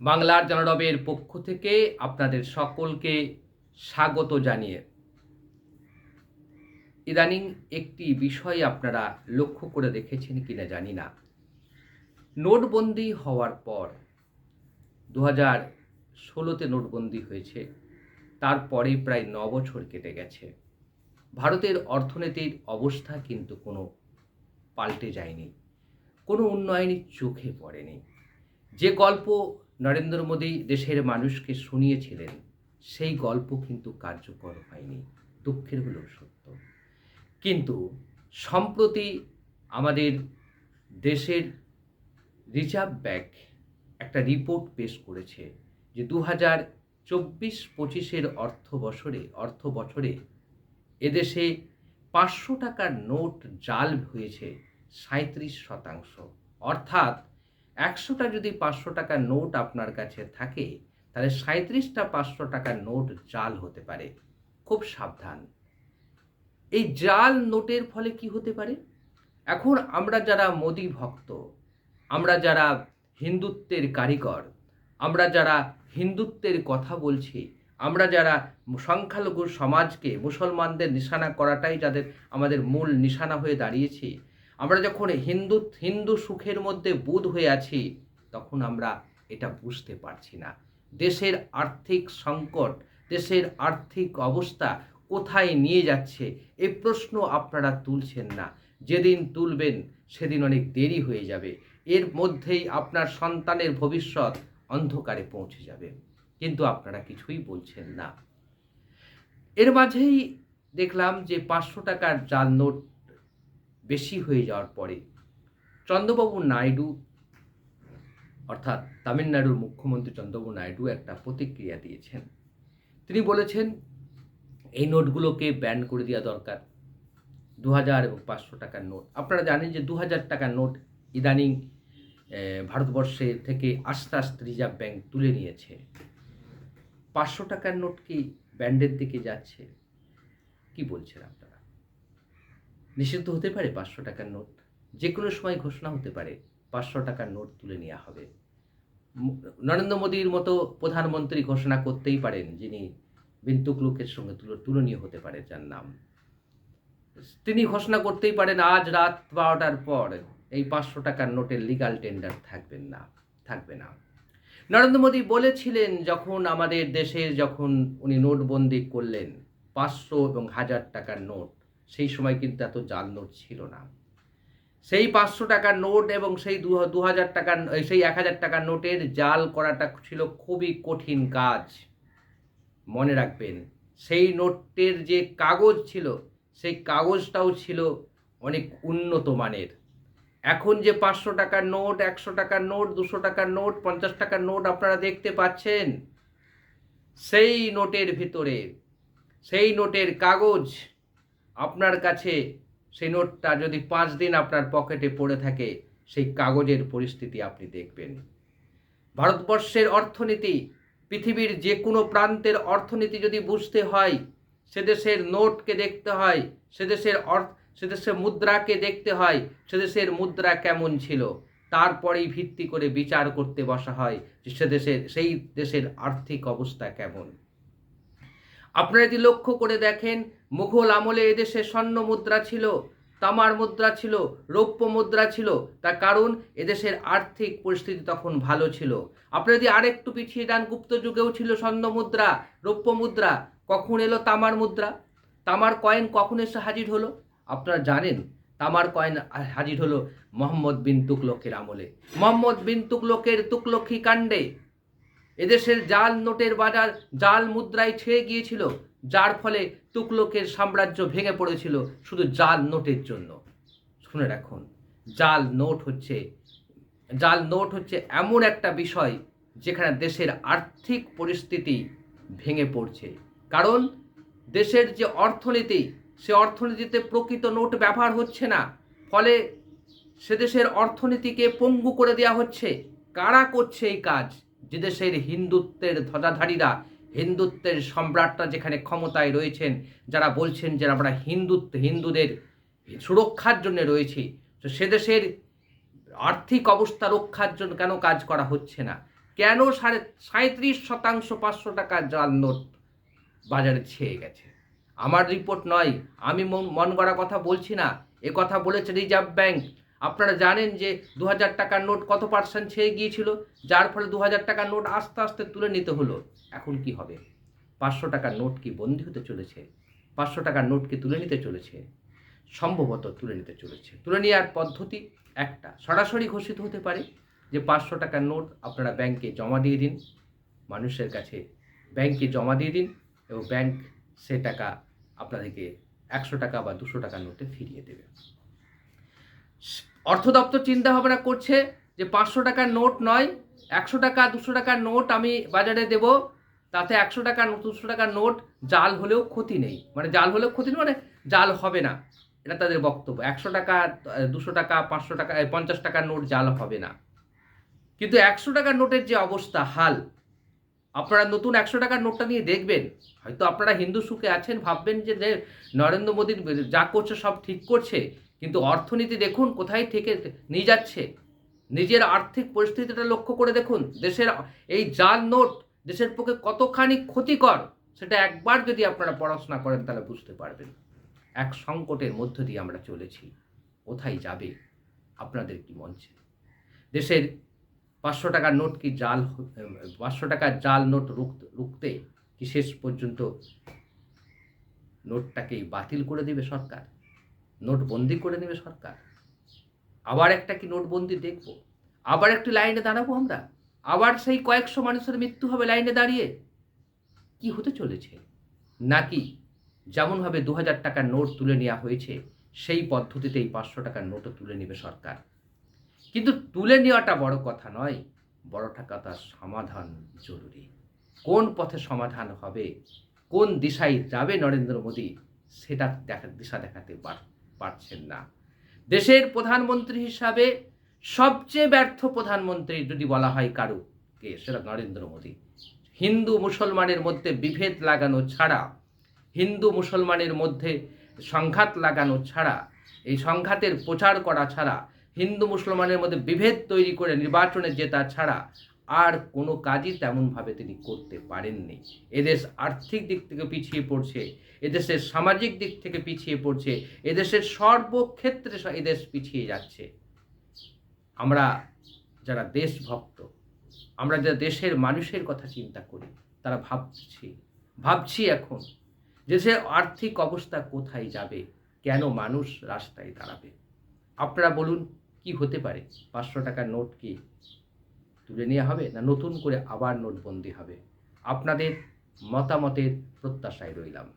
বাংলার জনরবের পক্ষ থেকে আপনাদের সকলকে স্বাগত জানিয়ে ইদানিং একটি বিষয় আপনারা লক্ষ্য করে দেখেছেন কিনা জানি না। নোটবন্দি হওয়ার পর দু হাজার ষোলোতে নোটবন্দি হয়েছে, তারপরে প্রায় ন বছর কেটে গেছে। ভারতের অর্থনীতির অবস্থা কিন্তু কোনো পাল্টে যায়নি, কোনো উন্নয়নই চোখে পড়েনি। যে গল্প নরেন্দ্র মোদী দেশের মানুষকে শুনিয়েছিলেন, সেই গল্প কিন্তু কার্যকর হয়নি। দুঃখের হলেও সত্য। কিন্তু সম্প্রতি আমাদের দেশের রিজার্ভ ব্যাংক একটা রিপোর্ট পেশ করেছে যে দু হাজার চব্বিশ পঁচিশের অর্থ বছরে অর্থ বছরে এদেশে পাঁচশো টাকার নোট জাল হয়েছে সাঁত্রিশ শতাংশ। অর্থাৎ একশোটা যদি পাঁচশো টাকার নোট আপনার কাছে থাকে, তাহলে সাঁত্রিশটা পাঁচশো টাকার নোট জাল হতে পারে। খুব সাবধান। এই জাল নোটের ফলে কি হতে পারে? এখন আমরা যারা মোদি ভক্ত, আমরা যারা হিন্দুত্বের কারিগর, আমরা যারা হিন্দুত্বের কথা বলছি, আমরা যারা সংখ্যালঘু সমাজকে মুসলমানদের নিশানা করাটাই যাদের আমাদের মূল নিশানা হয়ে দাঁড়িয়েছি আমরা যখন হিন্দু হিন্দু সুখের মধ্যে বুধ হয়ে আছি, তখন আমরা এটা বুঝতে পারছি না। দেশের আর্থিক সংকট, দেশের আর্থিক অবস্থা কোথায় নিয়ে যাচ্ছে, এ প্রশ্ন আপনারা তুলছেন না। যেদিন তুলবেন, সেদিন অনেক দেরি হয়ে যাবে। এর মধ্যেই আপনার সন্তানের ভবিষ্যৎ অন্ধকারে পৌঁছে যাবে। কিন্তু আপনারা কিছুই বলছেন না। এর মাঝেই দেখলাম যে পাঁচশো টাকার জাল নোট বেশি হয়ে যাওয়ার পরে চন্দ্রবাবু নাইডু, অর্থাৎ তামিলনাড়ুর মুখ্যমন্ত্রী চন্দ্রবাবু নাইডু একটা প্রতিক্রিয়া দিয়েছেন। তিনি বলেছেন, এই নোটগুলোকে ব্যান করে দেওয়া দরকার। দু হাজার এবং পাঁচশো টাকার নোট। আপনারা জানেন যে দু হাজার টাকার নোট ইদানিং ভারতবর্ষে থেকে আস্তে আস্তে রিজার্ভ ব্যাঙ্ক তুলে নিয়েছে। পাঁচশো টাকার নোট কি ব্যান্ডের দিকে যাচ্ছে? কি বলছেন আপনারা? নিষিদ্ধ হতে পারে পাঁচশো টাকার নোট। যে কোনো সময় ঘোষণা হতে পারে পাঁচশো টাকার নোট তুলে নেওয়া হবে। নরেন্দ্র মোদীর মতো প্রধানমন্ত্রী ঘোষণা করতেই পারেন, যিনি বিন্তুক লোকের সঙ্গে তুল তুলনীয় হতে পারে যার নাম। তিনি ঘোষণা করতেই পারেন, আজ রাত বারোটার পর এই পাঁচশো টাকার নোটের লিগাল টেন্ডার থাকবেন না, থাকবে না। নরেন্দ্র মোদী বলেছিলেন, যখন আমাদের দেশে যখন উনি নোটবন্দি করলেন, পাঁচশো এবং হাজার টাকার নোট সেই সময় কিন্তু এত জাল নোট ছিল না। সেই পাঁচশো টাকার নোট এবং সেই দু হাজার টাকার সেই এক হাজার টাকার নোটের জাল করাটা ছিল খুবই কঠিন কাজ। মনে রাখবেন, সেই নোটের যে কাগজ ছিল, সেই কাগজটাও ছিল অনেক উন্নত মানের। এখন যে পাঁচশো টাকার নোট, একশো টাকার নোট, দুশো টাকার নোট, পঞ্চাশ টাকার নোট আপনারা দেখতে পাচ্ছেন, সেই নোটের ভিতরে, সেই নোটের কাগজ আপনার কাছে সেই নোটটা যদি পাঁচ দিন আপনার পকেটে পড়ে থাকে, সেই কাগজের পরিস্থিতি আপনি দেখবেন। ভারতবর্ষের অর্থনীতি, পৃথিবীর যে কোনো প্রান্তের অর্থনীতি যদি বুঝতে হয়, সে দেশের নোটকে দেখতে হয়, সে দেশের অর্থ, সে দেশের মুদ্রাকে দেখতে হয়, সে দেশের মুদ্রা কেমন ছিল, তারপরেই ভিত্তি করে বিচার করতে বসা হয় যে সে দেশের, সেই দেশের আর্থিক অবস্থা কেমন। আপনারা যদি লক্ষ্য করে দেখেন, মুঘল আমলে এদেশে স্বর্ণ মুদ্রা ছিল, তামার মুদ্রা ছিল, রৌপ্য মুদ্রা ছিল। তার কারণ, এদেশের আর্থিক পরিস্থিতি তখন ভালো ছিল। আপনারা যদি আরেকটু পিছিয়ে যান, গুপ্ত যুগেও ছিল স্বর্ণ মুদ্রা, রৌপ্য মুদ্রা। কখন এলো তামার মুদ্রা? তামার কয়েন কখন এসে হাজির হলো? আপনারা জানেন, তামার কয়েন হাজির হলো মোহাম্মদ বিন তুকলকের আমলে। মোহাম্মদ বিন তুকলকের তুকলক্ষী কাণ্ডে এদেশের জাল নোটের বাজার, জাল মুদ্রায় ছেয়ে গিয়েছিল, যার ফলে তুকলকের সাম্রাজ্য ভেঙে পড়েছিল শুধু জাল নোটের জন্য। শুনে রাখুন, জাল নোট হচ্ছে, জাল নোট হচ্ছে এমন একটা বিষয় যেখানে দেশের আর্থিক পরিস্থিতি ভেঙে পড়ছে। কারণ দেশের যে অর্থনীতি, সে অর্থনীতিতে প্রকৃত নোট ব্যবহার হচ্ছে না। ফলে সে দেশের অর্থনীতিকে পঙ্গু করে দেওয়া হচ্ছে। কারা করছে এই কাজ? যে দেশের হিন্দুত্বের ধ্বজাধারীরা, হিন্দুত্বের সম্রাটরা যেখানে ক্ষমতায় রয়েছেন, যারা বলছেন যে আমরা হিন্দুত্ব, হিন্দুদের সুরক্ষার জন্য রয়েছি, তো সে দেশের আর্থিক অবস্থা রক্ষার জন্য কেন কাজ করা হচ্ছে না? কেন সাড়ে সাঁত্রিশ শতাংশ পাঁচশো টাকা জাল নোট বাজারে ছেয়ে গেছে? আমার রিপোর্ট নয়, আমি মন- গড়া কথা বলছি না, এ কথা বলেছে রিজার্ভ ব্যাংক। আপনারা জানেন যে দু হাজার টাকার নোট কত পার্সেন্ট ছেয়ে গিয়েছিল? যার ফলে দু হাজার টাকার নোট আস্তে আস্তে তুলে নিতে হলো। এখন কি হবে? পাঁচশো টাকার নোট কি বন্দি হতে চলেছে? পাঁচশো টাকার নোট কি তুলে নিতে চলেছে? সম্ভবত তুলে নিতে চলেছে। তুলে নেওয়ার পদ্ধতি একটা। সরাসরি ঘোষিত হতে পারে যে পাঁচশো টাকার নোট আপনারা ব্যাংকে জমা দিয়ে দিন। মানুষের কাছে ব্যাংকে জমা দিয়ে দিন এবং ব্যাংক সে টাকা আপনাদেরকে একশো টাকা বা দুশো টাকার নোটে ফিরিয়ে দেবে। অর্থ দপ্তর চিন্তা ভাবনা করছে যে পাঁচশো টাকার নোট নয়, একশো টাকা, দুশো টাকার নোট আমি বাজারে দেব। তাতে একশো টাকা, দুশো টাকার নোট জাল হলেও ক্ষতি নেই। মানে জাল হলেও ক্ষতি নেই মানে জাল হবে না। এটা তাদের বক্তব্য। একশো টাকা, দুশো টাকা, পাঁচশো টাকা পঞ্চাশ টাকার নোট জাল হবে না। কিন্তু একশো টাকার নোটের যে অবস্থা, হাল, আপনারা নতুন একশো টাকার নোটটা নিয়ে দেখবেন। হয়তো আপনারা হিন্দু সুখে আছেন, ভাববেন যে নরেন্দ্র মোদী যা করছে সব ঠিক করছে। কিন্তু অর্থনীতি দেখুন কোথায় থেকে নিয়ে যাচ্ছে। নিজের আর্থিক পরিস্থিতিটা লক্ষ্য করে দেখুন, দেশের এই জাল নোট দেশের পক্ষে কতখানি ক্ষতিকর সেটা একবার যদি আপনারা পড়াশোনা করেন তাহলে বুঝতে পারবেন। এক সংকটের মধ্য দিয়ে আমরা চলেছি, কোথায় যাবে, আপনাদের কি মঞ্চে দেশের পাঁচশো টাকার নোট কি জাল, পাঁচশো টাকার জাল নোট রুখতে কি শেষ পর্যন্ত নোটটাকেই বাতিল করে দেবে সরকার? নোটবন্দি করে নেবে সরকার। আবার একটা কি নোটবন্দি দেখব? আবার একটি লাইনে দাঁড়াবো আমরা? আবার সেই কয়েকশো মানুষের মৃত্যু হবে লাইনে দাঁড়িয়ে? কি হতে চলেছে? নাকি যেমনভাবে দু হাজার টাকার নোট তুলে নেওয়া হয়েছে, সেই পদ্ধতিতেই পাঁচশো টাকার নোটও তুলে নেবে সরকার। কিন্তু তুলে নেওয়াটা বড় কথা নয়, বড় টাকা তার সমাধান জরুরি। কোন পথে সমাধান হবে, কোন দিশায় যাবে নরেন্দ্র মোদী, সেটা দেখা, দিশা দেখাতে পার- পারছেন না। দেশের প্রধানমন্ত্রী হিসাবে সবচেয়ে ব্যর্থ প্রধানমন্ত্রী যদি বলা হয় কারু, কে? সেটা নরেন্দ্র মোদী। হিন্দু মুসলমানের মধ্যে বিভেদ লাগানো ছাড়া, হিন্দু মুসলমানের মধ্যে সংঘাত লাগানো ছাড়া, এই সংঘাতের প্রচার করা ছাড়া, হিন্দু মুসলমানের মধ্যে বিভেদ তৈরি করে নির্বাচনে জেতা ছাড়া আর কোনো কাজই তেমনভাবে তিনি করতে পারেননি। এদেশ আর্থিক দিক থেকে পিছিয়ে পড়ছে, এদেশের সামাজিক দিক থেকে পিছিয়ে পড়ছে, এদেশের সর্বক্ষেত্রে এদেশ পিছিয়ে যাচ্ছে। আমরা যারা দেশভক্ত, আমরা যারা দেশের মানুষের কথা চিন্তা করি, তারা ভাবছি ভাবছি এখন দেশের আর্থিক অবস্থা কোথায় যাবে, কেন মানুষ রাস্তায় দাঁড়াবে। আপনারা বলুন, কি হতে পারে? পাঁচশো টাকার নোট কি তুলে নেওয়া হবে না নতুন করে আবার নোটবন্দি হবে? আপনাদের মতামতের প্রত্যাশায় রইলাম।